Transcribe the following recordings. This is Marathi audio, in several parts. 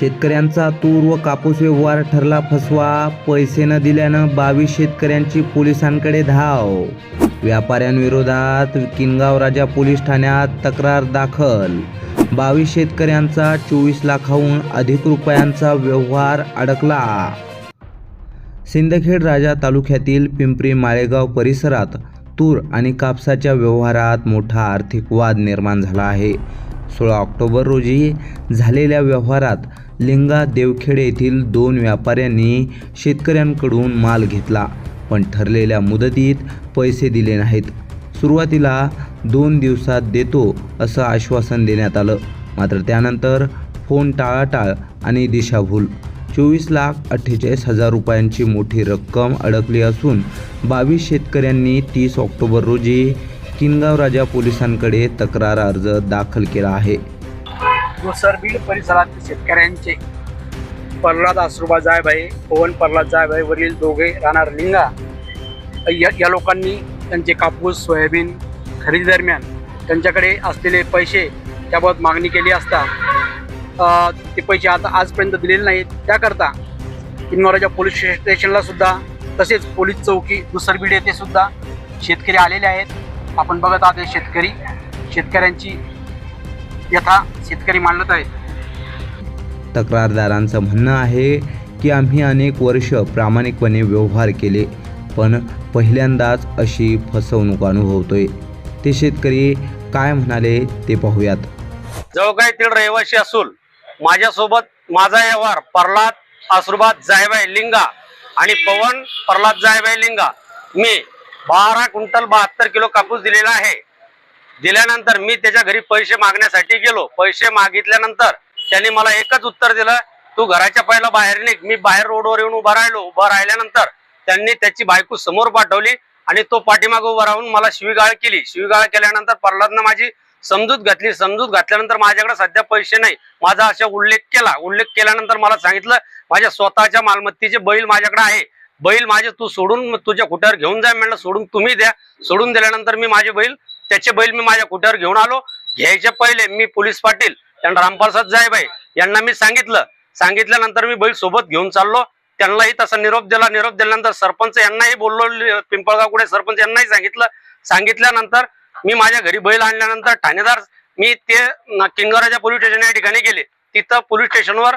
शेतकऱ्यांचा तूर व कापूस व्यवहार ठरला फसवा. पैसे न दिल्यानं बावीस शेतकऱ्यांची पोलिसांकडे धाव. व्यापाऱ्यांविरोधात किनगाव राजा पोलीस ठाण्यात तक्रार दाखल. बावीस शेतकऱ्यांचा चोवीस लाखाहून अधिक रुपयांचा व्यवहार अडकला. सिंदखेड राजा तालुक्यातील पिंपरी माळेगाव परिसरात तूर आणि कापसाच्या व्यवहारात मोठा आर्थिक वाद निर्माण झाला आहे. सोळा ऑक्टोबर रोजी झालेल्या व्यवहारात लिंगा देवखेडे येथील दोन व्यापाऱ्यांनी शेतकऱ्यांकडून माल घेतला पण ठरलेल्या मुदतीत पैसे दिले नाहीत. सुरुवातीला दोन दिवसात देतो असं आश्वासन देण्यात आलं. मात्र त्यानंतर फोन टाळाटाळ आणि दिशाभूल. चोवीस लाख अठ्ठेचाळीस हजार रुपयांची मोठी रक्कम अडकली असून बावीस शेतकऱ्यांनी तीस ऑक्टोबर रोजी किनगाव राजा पोलिसांकडे तक्रार अर्ज दाखल केला आहे. गोसरबीड परिसरातील शेतकऱ्यांचे प्रल्हाद आश्रुबा जायभाई पवन प्रल्हाद जायभाई वरील दोघे राहणार लिंगा. या या लोकांनी त्यांचे कापूस सोयाबीन खरेदीदरम्यान त्यांच्याकडे असलेले पैसे त्याबाबत मागणी केली असता ते पैसे आता आजपर्यंत दिलेले नाहीत. त्याकरता किन्नौराच्या पोलीस स्टेशनला सुद्धा तसेच पोलीस चौकी दुसरबीड येथे सुद्धा शेतकरी आलेले आहेत. आपण बघत आहोत शेतकरी शेतकऱ्यांची यथा शेतकरी मांडत आहेत तक्रारदारांचं म्हणणं आहे की आम्ही अनेक वर्ष प्रामाणिकपणे व्यवहार केले पण पहिल्यांदाच अशी फसवणूक अनुभवतोय. ते शेतकरी काय म्हणाले ते पाहूयात. जवळगाई तीड रहिवासी असून माझ्यासोबत माझा व्यवहार प्रल्हाद आसुरबाद जायबाई लिंगा आणि पवन प्रल्हाद जायबाई लिंगा. मी बारा क्विंटल बहात्तर किलो कापूस दिलेला आहे. दिल्यानंतर मी त्याच्या घरी पैसे मागण्यासाठी गेलो. पैसे मागितल्यानंतर त्यांनी मला एकच उत्तर दिलं तू घराच्या पहिला बाहेर निघ. मी बाहेर रोडवर येऊन उभा राहिलो. उभा राहिल्यानंतर त्यांनी त्याची बायको समोर पाठवली आणि तो पाठीमाग उभा राहून मला शिवीगाळ केली. शिवीगाळ केल्यानंतर प्रल्हादनं माझी समजूत घातली. समजूत घातल्यानंतर माझ्याकडे सध्या पैसे नाही. माझा असा उल्लेख केला. उल्लेख केल्यानंतर मला सांगितलं माझ्या स्वतःच्या मालमत्तेचे बैल माझ्याकडे आहे. बैल माझे तू सोडून तुझ्या कुट्यावर घेऊन जा. म्हणलं सोडून तुम्ही द्या. सोडून दिल्यानंतर मी माझे बैल त्याचे बैल मी माझ्या कुठ्यावर घेऊन आलो. घ्यायच्या पहिले मी पोलीस पाटील त्यांना रामप्रसाद जायबाई यांना मी सांगितलं. सांगितल्यानंतर मी बैल सोबत घेऊन चाललो. त्यांनाही तसा निरोप दिला. निरोप दिल्यानंतर सरपंच यांनाही बोललो पिंपळगाव कुठे सरपंच यांनाही सांगितलं. सांगितल्यानंतर मी माझ्या घरी बैल आणल्यानंतर ठाणेदार मी ते न- किंगराच्या पोलीस स्टेशन या ठिकाणी गेले. तिथं पोलीस स्टेशनवर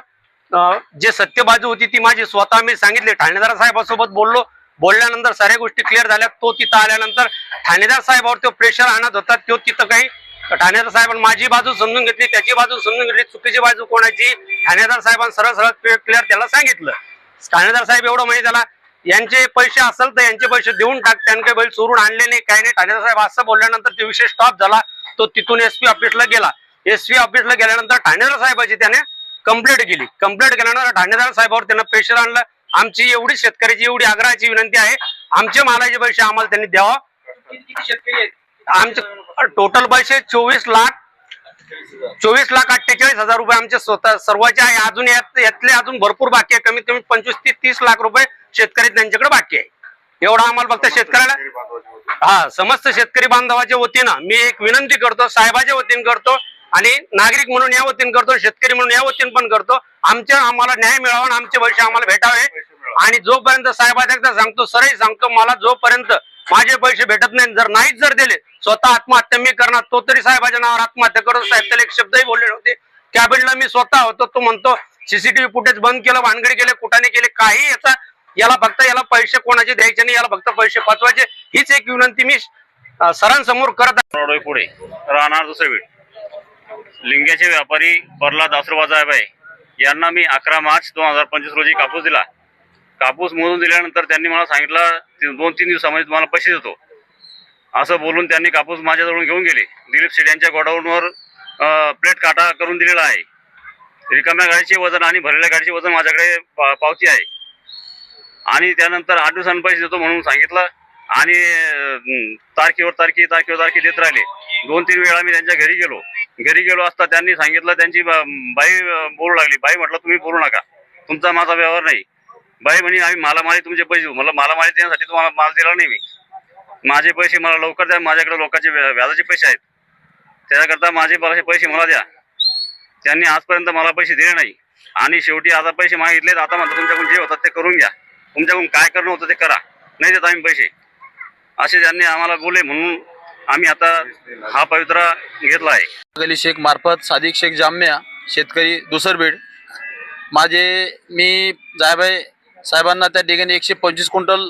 जे सत्य बाजू होती ती माझी स्वतः मी सांगितली. ठाणेदार साहेबासोबत बोललो. बोलल्यानंतर साऱ्या गोष्टी क्लिअर झाल्या. तो तिथं आल्यानंतर ठाणेदार साहेबावर तो प्रेशर आणत होता. तो तिथं काही ठाणेदार साहेबांनी माझी बाजू समजून घेतली त्याची बाजू समजून घेतली. चुकीची बाजू कोणाची? ठाणेदार साहेबांनी सरळ सरळ क्लिअर त्याला सांगितलं. ठाणेदार साहेब एवढं माहिती त्याला यांचे पैसे असेल तर यांचे पैसे देऊन टाक त्यांनी काही बैल चोरून आणले नाही काही नाही. ठाणेदार साहेब असं बोलल्यानंतर ते विषय स्टॉप झाला. तो तिथून एसपी ऑफिसला गेला. एसपी ऑफिसला गेल्यानंतर ठाणेदार साहेबाची त्याने कंप्लेंट केली. कंप्लेंट केल्यानंतर ठाणेदार साहेबावर त्यानं प्रेशर आणलं. आमची एवढी शेतकऱ्याची एवढी आग्रहाची विनंती आहे. आमचे मालाचे पैसे आम्हाला त्यांनी द्यावा. आमचे टोटल पैसे चोवीस लाख चोवीस लाख अठ्ठेचाळीस हजार रुपये आमचे स्वतः सर्वांचे आहे. अजून यात यातले अजून भरपूर बाकी आहे. कमीत कमी पंचवीस ते तीस लाख रुपये शेतकरी त्यांच्याकडे बाकी आहे. एवढा आम्हाला फक्त शेतकऱ्याला हा समस्त शेतकरी बांधवाच्या वतीनं मी एक विनंती करतो साहेबाच्या वतीनं करतो आणि नागरिक म्हणून या वतीन करतो शेतकरी म्हणून या वतीन पण करतो. आमच्या आम्हाला न्याय मिळावा आणि आमचे पैसे आम्हाला भेटावे. आणि जोपर्यंत साहेबाच्या एकदा सांगतो सरही सांगतो मला जोपर्यंत माझे पैसे भेटत नाही जर नाहीच जर दिले स्वतः आत्महत्या मी करणार तो तरी साहेबाच्या नावावर आत्महत्या करतो. साहेब त्याला एक शब्दही बोलले नव्हते. कॅबिनला मी स्वतः होतो तो म्हणतो सीसीटीव्ही फुटेज बंद केलं भानगडी केले कुठाने केले काही याचा याला फक्त याला पैसे कोणाचे द्यायचे नाही याला फक्त पैसे पाचवायचे हीच एक विनंती मी सरांसमोर करत आहे. पुढे राहणार दुसरे लिंग्याचे व्यापारी प्रल्हाद आसुरबा साहेबाई यांना मी अकरा मार्च दोन हजार पंचवीस रोजी कापूस दिला. कापूस मोजून दिल्यानंतर त्यांनी मला सांगितलं "ती- दोन तीन दिवसामध्ये तुम्हाला पैसे देतो. असं बोलून त्यांनी कापूस माझ्याजवळून घेऊन गेले. दिलीप शेट यांच्या गोडाऊनवर प्लेट काटा करून दिलेला आहे. रिकाम्या गाडीचे वजन आणि भरलेल्या गाडीचे वजन माझ्याकडे पा- पावती आहे. आणि त्यानंतर आठ दिवसांनी पैसे देतो म्हणून सांगितलं. आणि तारखेवर तारखे तारखेवर तारखे देत राहिले. दोन तीन वेळा मी त्यांच्या घरी गेलो. घरी गेलो असता त्यांनी सांगितलं त्यांची बाई बोलू लागली. बाई म्हटलं तुम्ही बोलू नका. तुमचा माझा व्यवहार नाही. बाई म्हणे आम्ही मालामाली तुमचे पैसे देऊ. मला मालामाली देण्यासाठी तुम्हाला माल दिला नाही मी. माझे पैसे मला लवकर द्या. माझ्याकडे लोकांचे व्याजाचे पैसे आहेत. त्याच्याकरता माझे मला पैसे मला द्या. त्यांनी आजपर्यंत मला पैसे दिले नाही. आणि शेवटी आता पैसे मागितलेत. आता म्हणतात तुमच्याकडून जे होतात ते करून घ्या. तुमच्याकडून काय करणं होतं ते करा. नाही देत आम्ही पैसे. असे त्यांनी आम्हाला बोले म्हणून आम्ही आता हा पवित्रा घेतला आहे. अली शेख मार्फत सादिक शेख जाम्या शेतकरी दुसरबीड माझे मी जायबाई साहेबांना त्या ठिकाणी एकशे पंचवीस क्विंटल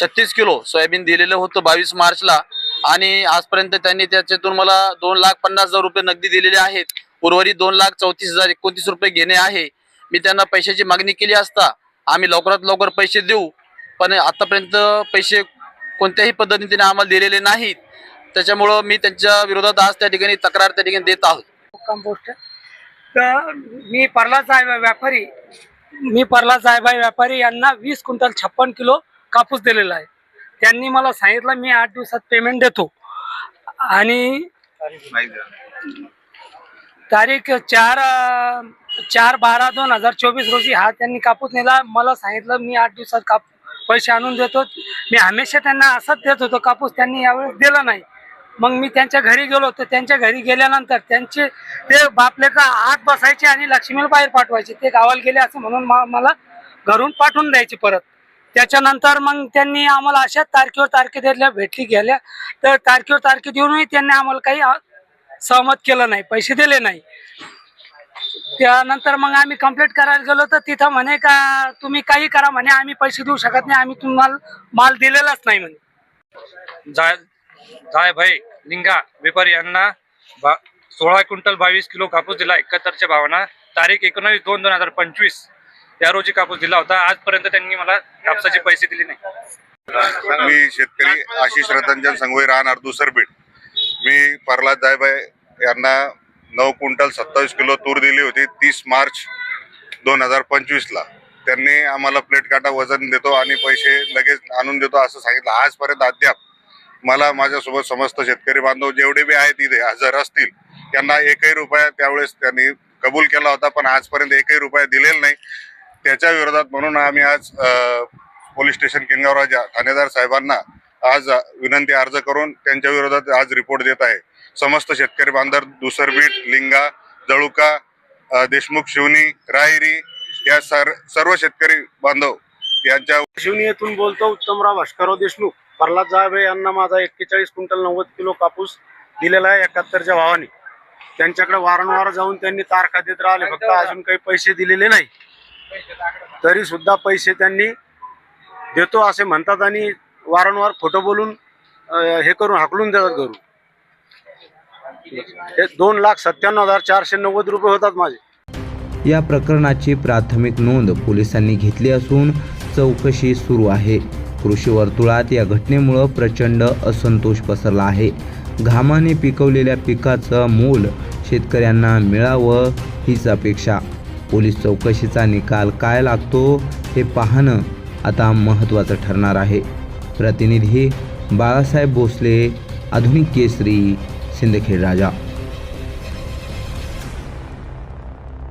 छत्तीस किलो सोयाबीन दिलेलं होतं बावीस मार्चला. आणि आजपर्यंत त्यांनी त्याच्यातून मला दोन लाख पन्नास हजार रुपये नगदी दिलेले आहेत. उर्वरित दोन लाख चौतीस हजार एकोणतीस रुपये घेणे आहे. मी त्यांना पैशाची मागणी केली असता आम्ही लवकरात लवकर पैसे देऊ. पण आतापर्यंत पैसे कोणत्याही पद्धतीने आम्हाला दिलेले नाहीत. त्याच्यामुळं मी त्यांच्या विरोधात आज त्या ठिकाणी तक्रार त्या ठिकाणी देत आहोत. कंपोस्ट तर मी परला साहेब व्यापारी मी परला साहेब व्यापारी यांना वीस क्विंटल छप्पन किलो कापूस दिलेला आहे. त्यांनी मला सांगितलं मी आठ दिवसात पेमेंट देतो. आणि तारीख चार चार बारा दोन हजार चोवीस रोजी हा त्यांनी कापूस नेला. मला सांगितलं मी आठ दिवसात काप पैसे आणून देतो. मी हमेशा त्यांना असंच देत होतो. कापूस त्यांनी यावेळेस दिला नाही. मग मी त्यांच्या घरी गेलो तर त्यांच्या घरी गेल्यानंतर त्यांचे ते बापलेका आत बसायचे आणि लक्ष्मीला बाहेर पाठवायचे. ते गावाला गेले असं म्हणून मा- मला घरून पाठवून द्यायचे परत. त्याच्यानंतर मग त्यांनी आम्हाला अशाच तारखेवर तारखे दिल्या भेटली गेल्या. तर तारखेवर तारखे देऊनही त्यांनी आम्हाला काही सहमत केलं नाही पैसे दिले नाही. त्यानंतर मग आम्ही कंप्लीट करायला गेलो तर तिथं म्हणे का तुम्ही काही करा म्हणे आम्ही पैसे देऊ शकत नाही आम्ही तुम्हाला माल दिलेलाच नाही म्हणे. जाय भाई. निंगा व्यापारी यांना बा सोळा क्विंटल बावीस किलो कापूस दिला एकाहत्तरच्या भावाना. तारीख एकोणावीस दोन दोन हजार पंचवीस. या रोजी कापूस दिला होता. आजपर्यंत त्यांनी मला कापसाचे पैसे दिले नाही. मी शेतकरी आशिष रतनजन संगोई राहणार दुसरबीड मी प्रल्हाद जायबाई यांना नऊ क्विंटल सत्तावीस किलो तूर दिली होती तीस मार्च दोन हजार पंचवीसला. त्यांनी आम्हाला प्लेट काटा वजन देतो आणि पैसे लगेच आणून देतो असं सांगितलं. आजपर्यंत अद्याप मला माझ्यासोबत समस्त शेतकरी बांधव जेवढे बी आहेत इथे हजर असतील त्यांना एकही रुपया त्यावेळेस त्यांनी कबूल केला होता पण आजपर्यंत एकही रुपया दिलेला नाही. त्याच्या विरोधात म्हणून आम्ही आज पोलीस स्टेशन किंगावराजा ठाणेदार साहेबांना आज विनंती अर्ज करून त्यांच्या विरोधात आज रिपोर्ट देत आहे. समस्त शेतकरी बांधव दुसरबीट लिंगा जळुका देशमुख शिवनी रायरी या सर्व शेतकरी बांधव यांच्या शिवनी येथून बोलतो उत्तमराव भास्करराव देशमुख. प्रल्हाद जायबे यांना माझा एक्केचाळीस क्विंटल नव्वद किलो कापूस दिलेला आहे एकाहत्तरच्या भावाने. त्यांच्याकडे वारंवार जाऊन त्यांनी तारखा देत राहिले. फक्त अजून काही पैसे दिलेले नाही. तरी सुद्धा पैसे त्यांनी देतो असे म्हणतात आणि वारंवार फोटो बोलून हे करून हाकलून देतात घरून. हे दोन लाख सत्त्याण्णव हजार चारशे नव्वद रुपये होतात माझे. या प्रकरणाची प्राथमिक नोंद पोलिसांनी घेतली असून चौकशी सुरू आहे. कृषी वर्तुळात या घटनेमुळं प्रचंड असंतोष पसरला आहे. घामाने पिकवलेल्या पिकाचं मूल शेतकऱ्यांना मिळावं हीच अपेक्षा. पोलीस चौकशीचा निकाल काय लागतो हे पाहणं आता महत्त्वाचं ठरणार आहे. प्रतिनिधी बाळासाहेब भोसले आधुनिक केसरी सिंदखेड राजा.